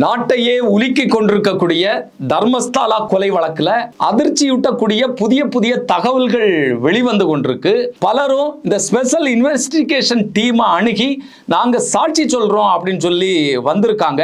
நாட்டையே உலுக்கி கொண்டிருக்கக்கூடிய தர்மஸ்தாலா கொலை வழக்குல அதிர்ச்சியூட்டக்கூடிய புதிய புதிய தகவல்கள் வெளிவந்து கொண்டிருக்கு. பலரும் இந்த ஸ்பெஷல் இன்வெஸ்டிகேஷன் டீமை அணுகி நாங்கள் சாட்சி சொல்றோம் அப்படின்னு சொல்லி வந்திருக்காங்க.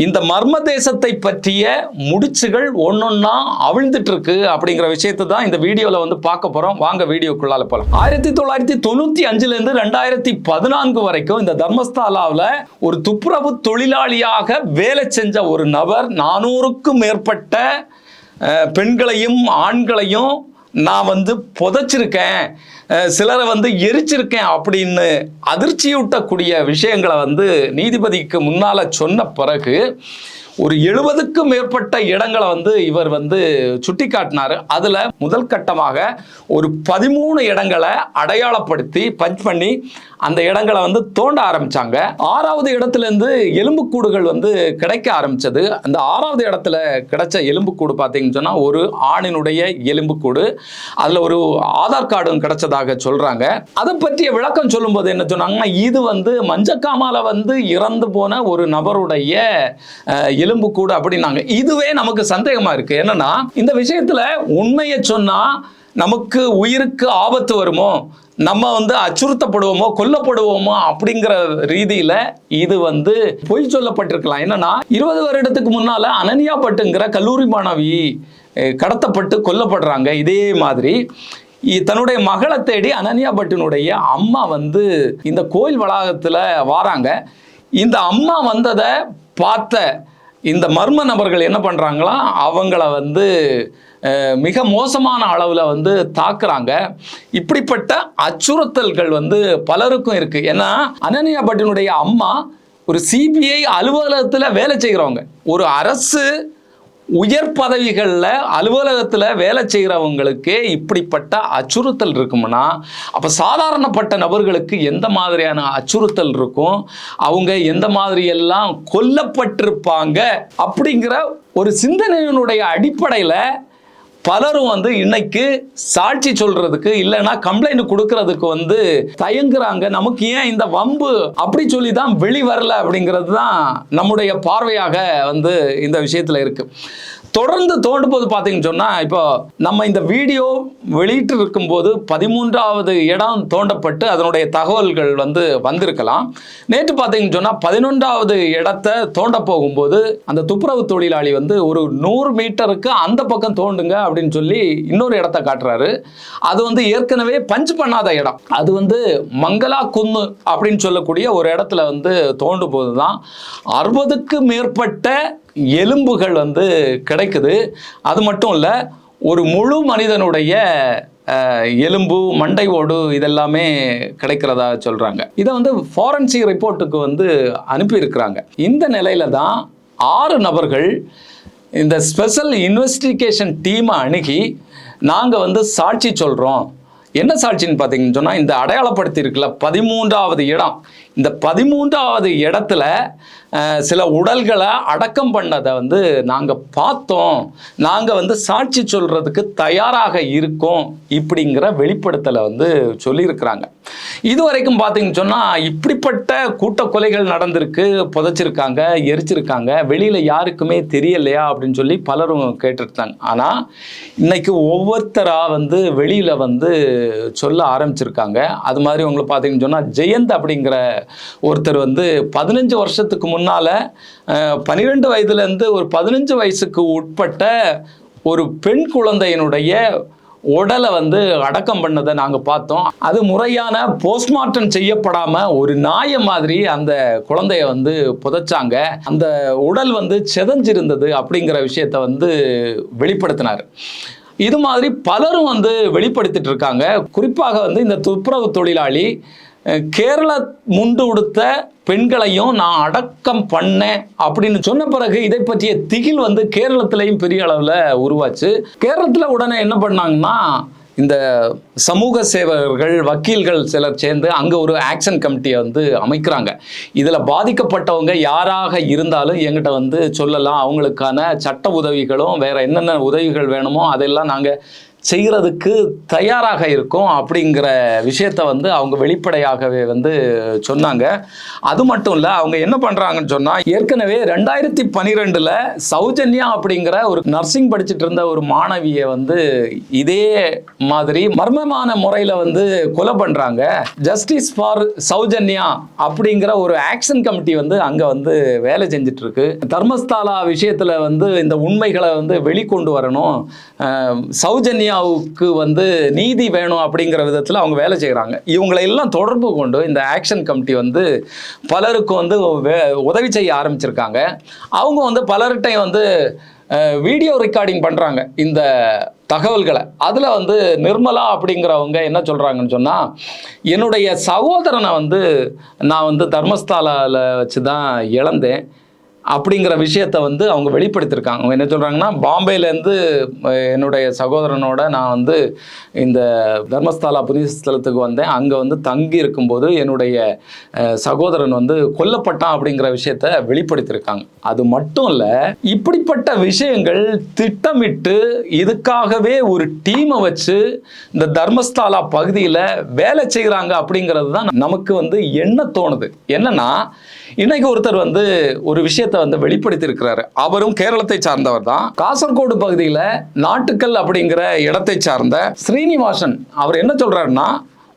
இந்த மர்ம தேசத்தை பற்றிய முடிச்சுகள் ஒன்னொன்னா அவிழ்ந்துட்டு இருக்கு அப்படிங்கிற விஷயத்தை தான் இந்த வீடியோல வந்து பார்க்க போறோம். வாங்க வீடியோக்குள்ளால போலாம். ஆயிரத்தி தொள்ளாயிரத்தி தொண்ணூத்தி அஞ்சுல இருந்து ரெண்டாயிரத்தி பதினான்கு வரைக்கும் இந்த தர்மஸ்தாலாவில் ஒரு துப்புரவு தொழிலாளியாக வேலை செஞ்ச ஒரு நபர் நானூறுக்கும் மேற்பட்ட பெண்களையும் ஆண்களையும் நான் வந்து புதைச்சிருக்கேன். சிலரை வந்து எரிச்சிருக்கேன் அப்படின்னு அதிர்ச்சியூட்டக்கூடிய விஷயங்களை வந்து நீதிபதிக்கு முன்னால சொன்ன பிறகு ஒரு எழுபதுக்கும் மேற்பட்ட இடங்களை வந்து இவர் வந்து சுட்டி காட்டினாரு அதுல முதல் கட்டமாக ஒரு பதிமூணு இடங்களை அடையாளப்படுத்தி பஞ்ச் பண்ணி அந்த இடங்களை வந்து தோண்ட ஆரம்பிச்சாங்க. ஆறாவது இடத்துல இருந்து எலும்புக்கூடுகள் வந்து கிடைக்க ஆரம்பிச்சது. அந்த ஆறாவது இடத்துல கிடைச்ச எலும்புக்கூடு பார்த்தீங்கன்னு சொன்னால் ஒரு ஆணினுடைய எலும்புக்கூடு அதில் ஒரு ஆதார் கார்டும் கிடைச்சதாக சொல்கிறாங்க அதை பற்றிய விளக்கம் சொல்லும்போது என்ன சொன்னாங்கன்னா இது வந்து மஞ்சக்காமால வந்து இறந்து போன ஒரு நபருடைய எலும்பு எலும்புக்கூடு அப்படின்னாங்க. இதுவே நமக்கு சந்தேகமா இருக்கு. என்னன்னா இந்த விஷயத்துல உண்மையை சொன்னா நமக்கு உயிருக்கு ஆபத்து வருமோ? நம்ம வந்து அச்சுறுத்தப்படுவோமோ? கொல்லப்படுவோமோ? அப்படிங்கிற ரீதியில இது வந்து பொய் சொல்லப்பட்டிருக்கலாம். என்னன்னா இருபது வருடத்துக்கு முன்னால அனன்யா பட்டுங்கிற கல்லூரி மாணவி கடத்தப்பட்டு கொல்லப்படுறாங்க. இதே மாதிரி தன்னுடைய மகளை தேடி அனன்யா பட்டினுடைய அம்மா வந்து இந்த கோயில் வளாகத்துல வாராங்க. இந்த அம்மா வந்ததை பார்த்த இந்த மர்ம நபர்கள் என்ன பண்ணுறாங்களா அவங்கள வந்து மிக மோசமான அளவில் வந்து தாக்குறாங்க. இப்படிப்பட்ட அச்சுறுத்தல்கள் வந்து பலருக்கும் இருக்குது ஏன்னா அனன்யா பட்டினுடைய அம்மா ஒரு சிபிஐ அலுவலகத்தில் வேலை செய்கிறவங்க ஒரு அரசு உயர் பதவிகளில் அலுவலகத்தில் வேலை செய்கிறவங்களுக்கு இப்படிப்பட்ட அச்சுறுத்தல் இருக்கும்னா அப்போ சாதாரணப்பட்ட நபர்களுக்கு எந்த மாதிரியான அச்சுறுத்தல் இருக்கும்? அவங்க எந்த மாதிரியெல்லாம் கொல்லப்பட்டிருப்பாங்க? அப்படிங்கிற ஒரு சிந்தனையினுடைய அடிப்படையில் பலரும் வந்து இன்னைக்கு சாட்சி சொல்றதுக்கு இல்லைன்னா கம்ப்ளைண்ட் கொடுக்கறதுக்கு வந்து தயங்குறாங்க. நமக்கு ஏன் இந்த வம்பு அப்படி சொல்லி தான் வெளிவரல அப்படிங்கிறது தான் நம்முடைய பார்வையாக வந்து இந்த விஷயத்துல இருக்கு. தொடர்ந்து தோண்டும்போது பார்த்தீங்கன்னு சொன்னால் இப்போ நம்ம இந்த வீடியோ வெளியிட்டு இருக்கும்போது பதிமூன்றாவது இடம் தோண்டப்பட்டு அதனுடைய தகவல்கள் வந்து வந்திருக்கலாம். நேற்று பார்த்தீங்கன்னு சொன்னால் பதினொன்றாவது இடத்த தோண்ட போகும்போது அந்த துப்புரவு தொழிலாளி வந்து ஒரு நூறு மீட்டருக்கு அந்த பக்கம் தோண்டுங்க அப்படின்னு சொல்லி இன்னொரு இடத்த காட்டுறாரு. அது வந்து ஏற்கனவே பஞ்ச் பண்ணாத இடம். அது வந்து மங்களா குன்னு அப்படின்னு சொல்லக்கூடிய ஒரு இடத்துல வந்து தோண்டும் போது தான் அறுபதுக்கு மேற்பட்ட எலும்புகள் வந்து கிடைக்குது. அது மட்டும் இல்லை ஒரு முழு மனிதனுடைய எலும்பு மண்டை ஓடு இதெல்லாமே கிடைக்கிறதா சொல்கிறாங்க இதை வந்து ஃபாரன்சிக் ரிப்போர்ட்டுக்கு வந்து அனுப்பியிருக்கிறாங்க. இந்த நிலையில தான் ஆறு நபர்கள் இந்த ஸ்பெஷல் இன்வெஸ்டிகேஷன் டீமை அணுகி நாங்கள் வந்து சாட்சி சொல்கிறோம் என்ன சாட்சின்னு பார்த்தீங்கன்னு சொன்னால் இந்த அடையாளப்படுத்தி இருக்குல்ல பதிமூன்றாவது இடம். இந்த பதிமூன்றாவது இடத்துல சில உடல்களை அடக்கம் பண்ணதை வந்து நாங்கள் பார்த்தோம். நாங்கள் வந்து சாட்சி சொல்கிறதுக்கு தயாராக இருக்கோம் இப்படிங்கிற வெளிப்படுத்தலை வந்து சொல்லியிருக்கிறாங்க. இது வரைக்கும் பார்த்தீங்கன்னு சொன்னால் இப்படிப்பட்ட கூட்ட கொலைகள் நடந்திருக்கு புதைச்சிருக்காங்க எரிச்சிருக்காங்க வெளியில் யாருக்குமே தெரியலையா அப்படின்னு சொல்லி பலரும் கேட்டிருந்தாங்க ஆனால் இன்னைக்கு ஒவ்வொருத்தராக வந்து வெளியில் வந்து சொல்ல ஆரம்பிச்சிருக்காங்க. அது மாதிரி உங்களுக்கு பார்த்தீங்கன்னு சொன்னால் ஜெயந்த் அப்படிங்கிற ஒருத்தர் வந்து பதினஞ்சு வருஷத்துக்கு முன்னால் பன்னிரெண்டு வயதுலேருந்து ஒரு பதினஞ்சு வயசுக்கு உட்பட்ட ஒரு பெண் குழந்தையினுடைய உடலை வந்து அடக்கம் பண்ணதை நாங்கள் பார்த்தோம். அது முறையான போஸ்ட்மார்ட்டம் செய்யப்படாமல் ஒரு நாய மாதிரி அந்த குழந்தைய வந்து புதைச்சாங்க. அந்த உடல் வந்து செதஞ்சிருந்தது அப்படிங்கிற விஷயத்தை வந்து வெளிப்படுத்தினார். இது மாதிரி பலரும் வந்து வெளிப்படுத்திட்டு இருக்காங்க. குறிப்பாக வந்து இந்த துப்புரவு தொழிலாளி கேரள முண்டு உடுத்த பெண்களையும் நான் அடக்கம் பண்ணேன் அப்படின்னு சொன்ன பிறகு இதை பற்றிய திகில் வந்து கேரளத்திலையும் பெரிய அளவில் உருவாச்சு. கேரளத்தில் உடனே என்ன பண்ணாங்கன்னா இந்த சமூக சேவகர்கள் வக்கீல்கள் சிலர் சேர்ந்து அங்கே ஒரு ஆக்ஷன் கமிட்டியை வந்து அமைக்கிறாங்க. இதில் பாதிக்கப்பட்டவங்க யாராக இருந்தாலும் எங்கிட்ட வந்து சொல்லலாம். அவங்களுக்கான சட்ட உதவிகளும் வேறு என்னென்ன உதவிகள் வேணுமோ அதெல்லாம் நாங்கள் செய்கிறதுக்கு தயாராக இருக்கும் அப்படிங்கிற விஷயத்த வந்து அவங்க வெளிப்படையாகவே வந்து சொன்னாங்க. அது மட்டும் இல்லை அவங்க என்ன பண்ணுறாங்கன்னு சொன்னால் ஏற்கனவே ரெண்டாயிரத்தி பன்னிரெண்டில் சௌஜன்யா அப்படிங்கிற ஒரு நர்சிங் படிச்சுட்டு இருந்த ஒரு மாணவியை வந்து இதே மாதிரி மர்மமான முறையில் வந்து கொலை பண்ணுறாங்க ஜஸ்டிஸ் ஃபார் சௌஜன்யா அப்படிங்கிற ஒரு ஆக்ஷன் கமிட்டி வந்து அங்கே வந்து வேலை செஞ்சுட்டு இருக்கு. தர்மஸ்தாலா விஷயத்தில் வந்து இந்த உண்மைகளை வந்து வெளிக்கொண்டு வரணும். சௌஜன்யா சௌஜன்யாவுக்கு வந்து நீதி வேணும் அப்படிங்கிற விதத்தில் அவங்க வேலை செய்கிறாங்க இவங்களை எல்லாம் தொடர்பு கொண்டு இந்த ஆக்ஷன் கமிட்டி வந்து பலருக்கு வந்து உதவி செய்ய ஆரம்பிச்சிருக்காங்க. அவங்க வந்து பலர்கிட்டையும் வந்து வீடியோ ரெக்கார்டிங் பண்ணுறாங்க இந்த தகவல்களை. அதில் வந்து நிர்மலா அப்படிங்கிறவங்க என்ன சொல்கிறாங்கன்னு சொன்னால் என்னுடைய சகோதரனை வந்து நான் வந்து தர்மஸ்தாலாவில் வச்சு தான் இழந்தேன். அப்படிங்கிற விஷயத்த வந்து அவங்க வெளிப்படுத்தியிருக்காங்க. அவங்க என்ன சொல்கிறாங்கன்னா பாம்பேலேருந்து என்னுடைய சகோதரனோட நான் வந்து இந்த தர்மஸ்தாலா புனித ஸ்தலத்துக்கு வந்தேன். அங்கே வந்து தங்கி இருக்கும்போது என்னுடைய சகோதரன் வந்து கொல்லப்பட்டான் அப்படிங்கிற விஷயத்த வெளிப்படுத்தியிருக்காங்க. அது மட்டும் இல்லை இப்படிப்பட்ட விஷயங்கள் திட்டமிட்டு இதுக்காகவே ஒரு டீமை வச்சு இந்த தர்மஸ்தாலா பகுதியில் வேலை செய்கிறாங்க அப்படிங்கிறது தான் நமக்கு வந்து என்ன தோணுது. என்னன்னா இன்னைக்கு ஒருத்தர் வந்து ஒரு விஷயத்தை வந்து வெளிப்படுத்தி இருக்கிறாரு அவரும் கேரளத்தை சார்ந்தவர் தான். காசர்கோடு பகுதியில் நாட்டுக்கல் அப்படிங்கிற இடத்தை சார்ந்த ஸ்ரீனிவாசன் அவர் என்ன சொல்றாருன்னா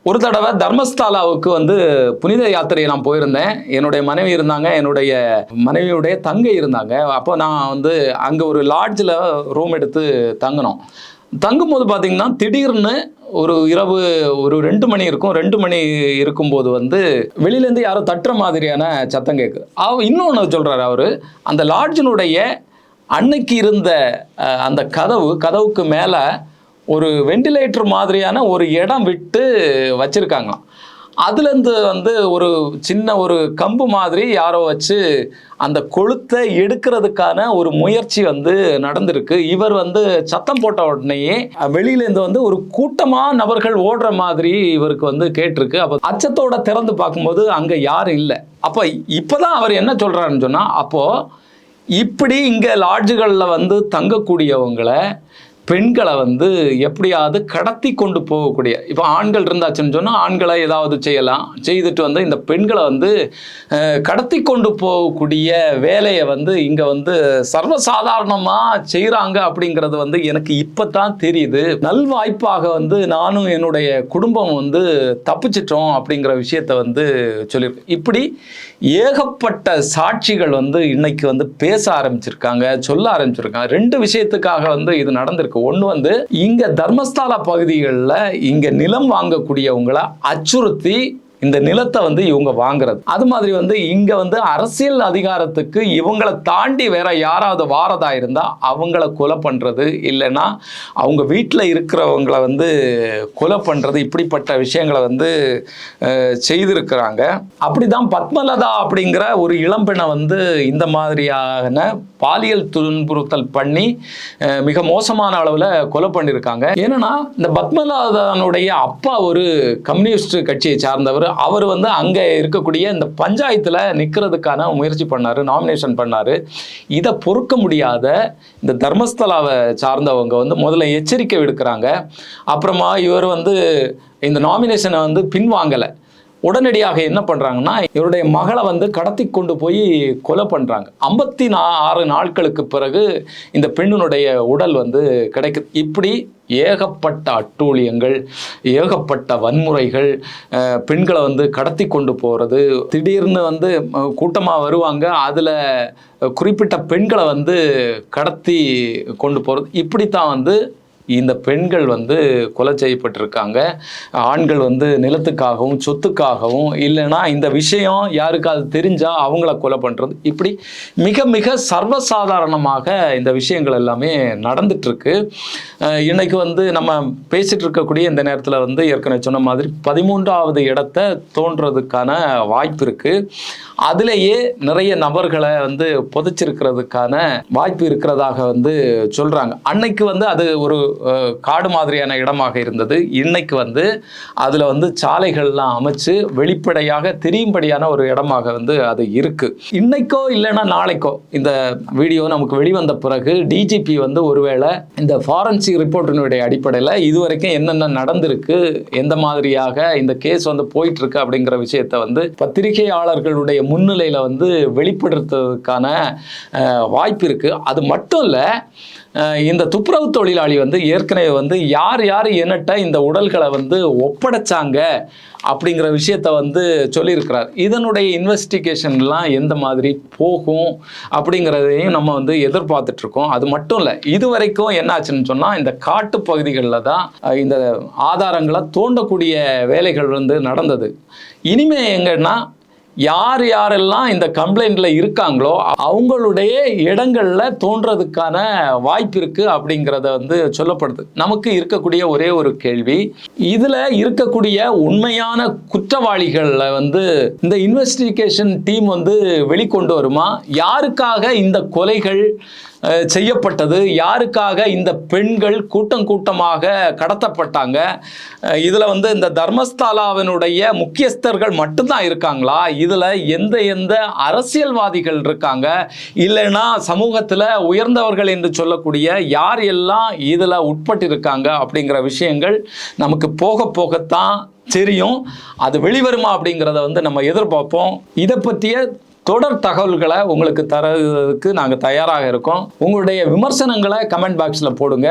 ஒரு தடவை தர்மஸ்தாலாவுக்கு வந்து புனித யாத்திரையை நான் போயிருந்தேன். என்னுடைய மனைவி இருந்தாங்க என்னுடைய மனைவியுடைய தங்கை இருந்தாங்க. அப்போ நான் வந்து அங்கே ஒரு லாட்ஜில் ரூம் எடுத்து தங்கினோம். தங்கும்போது பார்த்தீங்கன்னா திடீர்னு ஒரு இரவு ஒரு ரெண்டு மணி இருக்கும். ரெண்டு மணி இருக்கும்போது வந்து வெளியிலேருந்து யாரோ தட்டுற மாதிரியான சத்தம் கேட்குது அவ இன்னொன்று சொல்கிறாரு அவர். அந்த லாட்ஜினுடைய அன்னைக்கு இருந்த அந்த கதவு கதவுக்கு மேலே ஒரு வெண்டிலேட்டர் மாதிரியான ஒரு இடம் விட்டு வச்சுருக்காங்களாம். அதுலேருந்து வந்து ஒரு சின்ன ஒரு கம்பு மாதிரி யாரோ வச்சு அந்த கொளுத்தை எடுக்கிறதுக்கான ஒரு முயற்சி வந்து நடந்திருக்கு. இவர் வந்து சத்தம் போட்ட உடனேயே வெளியிலேருந்து வந்து ஒரு கூட்டமாக நபர்கள் ஓடுற மாதிரி இவருக்கு வந்து கேட்டிருக்கு. அப்போ அச்சத்தோட திறந்து பார்க்கும்போது அங்கே யாரும் இல்லை. அப்போ இப்போதான் அவர் என்ன சொல்கிறாருன்னு சொன்னால் அப்போது இப்படி இங்கே லாட்ஜுகளில் வந்து தங்கக்கூடியவங்களை பெண்களை வந்து எப்படியாவது கடத்தி கொண்டு போகக்கூடிய இப்போ ஆண்கள் இருந்தாச்சுன்னு சொன்னால் ஆண்களை ஏதாவது செய்யலாம். செய்துட்டு வந்து இந்த பெண்களை வந்து கடத்தி கொண்டு போகக்கூடிய வேலையை வந்து இங்கே வந்து சர்வசாதாரணமாக செய்கிறாங்க அப்படிங்கிறது வந்து எனக்கு இப்போ தான் தெரியுது. நல்வாய்ப்பாக வந்து நானும் என்னுடைய குடும்பம் வந்து தப்பிச்சிட்டோம் அப்படிங்கிற விஷயத்த வந்து சொல்லியிருக்கேன் இப்படி ஏகப்பட்ட சாட்சிகள் வந்து இன்னைக்கு வந்து பேச ஆரம்பிச்சிருக்காங்க சொல்ல ஆரம்பிச்சிருக்காங்க. ரெண்டு விஷயத்துக்காக வந்து இது நடந்திருக்கு. ஒன்று வந்து இங்க தர்மஸ்தாலா பகுதிகளில் இங்க நிலம் வாங்கக்கூடியவங்களை அச்சுறுத்தி இந்த நிலத்தை வந்து இவங்க வாங்குறது. அது மாதிரி வந்து இங்க வந்து அரசியல் அதிகாரத்துக்கு இவங்களை தாண்டி வேற யாராவது வாரதா இருந்தா அவங்கள கொலை பண்றது இல்லைன்னா அவங்க வீட்டில் இருக்கிறவங்கள வந்து கொலை பண்றது இப்படிப்பட்ட விஷயங்களை வந்து செய்திருக்கிறாங்க. அப்படிதான் பத்மலதா அப்படிங்கிற ஒரு இளம்பெண்ணை வந்து இந்த மாதிரியான பாலியல் துன்புறுத்தல் பண்ணி மிக மோசமான அளவில் கொலை பண்ணியிருக்காங்க ஏன்னா இந்த பத்மலதானுடைய அப்பா ஒரு கம்யூனிஸ்ட் கட்சியை சார்ந்தவர். அவர் வந்து அங்கே இருக்கக்கூடிய இந்த பஞ்சாயத்தில் நிற்கிறதுக்கான முயற்சி பண்ணார் நாமினேஷன் பண்ணார். இதை பொறுக்க முடியாத இந்த தர்மஸ்தலாவை சார்ந்தவங்க வந்து முதல்ல எச்சரிக்கை விடுக்கிறாங்க. அப்புறமா இவர் வந்து இந்த நாமினேஷனை வந்து பின்வாங்கலை. உடனடியாக என்ன பண்ணுறாங்கன்னா இவருடைய மகளை வந்து கடத்தி கொண்டு போய் கொலை பண்ணுறாங்க ஐம்பத்தி நா ஆறு நாட்களுக்கு பிறகு இந்த பெண்ணினுடைய உடல் வந்து கிடைக்குது. இப்படி ஏகப்பட்ட அட்டூழியங்கள் ஏகப்பட்ட வன்முறைகள் பெண்களை வந்து கடத்தி கொண்டு போகிறது திடீர்னு வந்து கூட்டமாக வருவாங்க. அதில் குறிப்பிட்ட பெண்களை வந்து கடத்தி கொண்டு போகிறது இப்படித்தான் வந்து இந்த பெண்கள் வந்து கொலை செய்யப்பட்டிருக்காங்க. ஆண்கள் வந்து நிலத்துக்காகவும் சொத்துக்காகவும் இல்லைன்னா இந்த விஷயம் யாருக்காவது தெரிஞ்சால் அவங்கள கொலை பண்ணுறது இப்படி மிக மிக சர்வசாதாரணமாக இந்த விஷயங்கள் எல்லாமே நடந்துட்டுருக்கு. இன்றைக்கு வந்து நம்ம பேசிகிட்டு இருக்கக்கூடிய இந்த நேரத்தில் வந்து ஏற்கனவே சொன்ன மாதிரி பதிமூன்றாவது இடத்த தோன்றதுக்கான வாய்ப்பு இருக்குது அதிலேயே நிறைய நபர்களை வந்து புதைச்சிருக்கிறதுக்கான வாய்ப்பு இருக்கிறதாக வந்து சொல்கிறாங்க அன்னைக்கு வந்து அது ஒரு காடு மாதிரியான இடமாக இருந்தது. இன்னைக்கு வந்து அதில் வந்து சாலைகள்லாம் அமைச்சு வெளிப்படையாக தெரியும்படியான ஒரு இடமாக வந்து அது இருக்கு. இன்னைக்கோ இல்லைன்னா நாளைக்கோ இந்த வீடியோ நமக்கு வெளிவந்த பிறகு டிஜிபி வந்து ஒருவேளை இந்த ஃபாரன்சிக் ரிப்போர்ட்டினுடைய அடிப்படையில் இதுவரைக்கும் என்னென்ன நடந்திருக்கு எந்த மாதிரியாக இந்த கேஸ் வந்து போயிட்டு இருக்கு அப்படிங்கிற விஷயத்தை வந்து பத்திரிகையாளர்களுடைய முன்னிலையில் வந்து வெளிப்படுத்துறதுக்கான வாய்ப்பு இருக்கு. அது மட்டும் இல்லை இந்த துப்புரவு தொழிலாளி வந்து ஏற்கனவே வந்து யார் யார் என்னட்ட இந்த உடல்களை வந்து ஒப்படைச்சாங்க அப்படிங்கிற விஷயத்த வந்து சொல்லியிருக்கிறார். இதனுடைய இன்வெஸ்டிகேஷன்லாம் எந்த மாதிரி போகும் அப்படிங்கிறதையும் நம்ம வந்து எதிர்பார்த்துட்ருக்கோம். அது மட்டும் இல்லை இது வரைக்கும் என்னாச்சுன்னு சொன்னால் இந்த காட்டு பகுதிகளில் தான் இந்த ஆதாரங்களை தோண்டக்கூடிய வேலைகள் வந்து நடந்தது. இனிமே எங்கன்னா யார் யாரெல்லாம் இந்த கம்ப்ளைண்ட்ல இருக்காங்களோ அவங்களுடைய இடங்கள்ல தோன்றதுக்கான வாய்ப்பு இருக்கு அப்படிங்கிறத வந்து சொல்லப்படுது. நமக்கு இருக்கக்கூடிய ஒரே ஒரு கேள்வி. இதுல இருக்கக்கூடிய உண்மையான குற்றவாளிகளில் வந்து இந்த இன்வெஸ்டிகேஷன் டீம் வந்து வெளிக்கொண்டு வருமா? யாருக்காக இந்த கொலைகள் செய்யப்பட்டது. யாருக்காக இந்த பெண்கள் கூட்டம் கூட்டமாக கடத்தப்பட்டாங்க? இதில் வந்து இந்த தர்மஸ்தாலாவினுடைய முக்கியஸ்தர்கள் மட்டும்தான் இருக்காங்களா? இதில் எந்த எந்த அரசியல்வாதிகள் இருக்காங்க? இல்லைன்னா சமூகத்தில் உயர்ந்தவர்கள் என்று சொல்லக்கூடிய யார் எல்லாம் இதில் உட்பட்டிருக்காங்க அப்படிங்கிற விஷயங்கள் நமக்கு போக போகத்தான் தெரியும். அது வெளிவருமா அப்படிங்கிறத வந்து நம்ம எதிர்பார்ப்போம். இதை பற்றிய தொடர் தகவல்களை உங்களுக்கு தரதுக்கு நாங்கள் தயாராக இருக்கோம். உங்களுடைய விமர்சனங்களை கமெண்ட் பாக்ஸில் போடுங்க.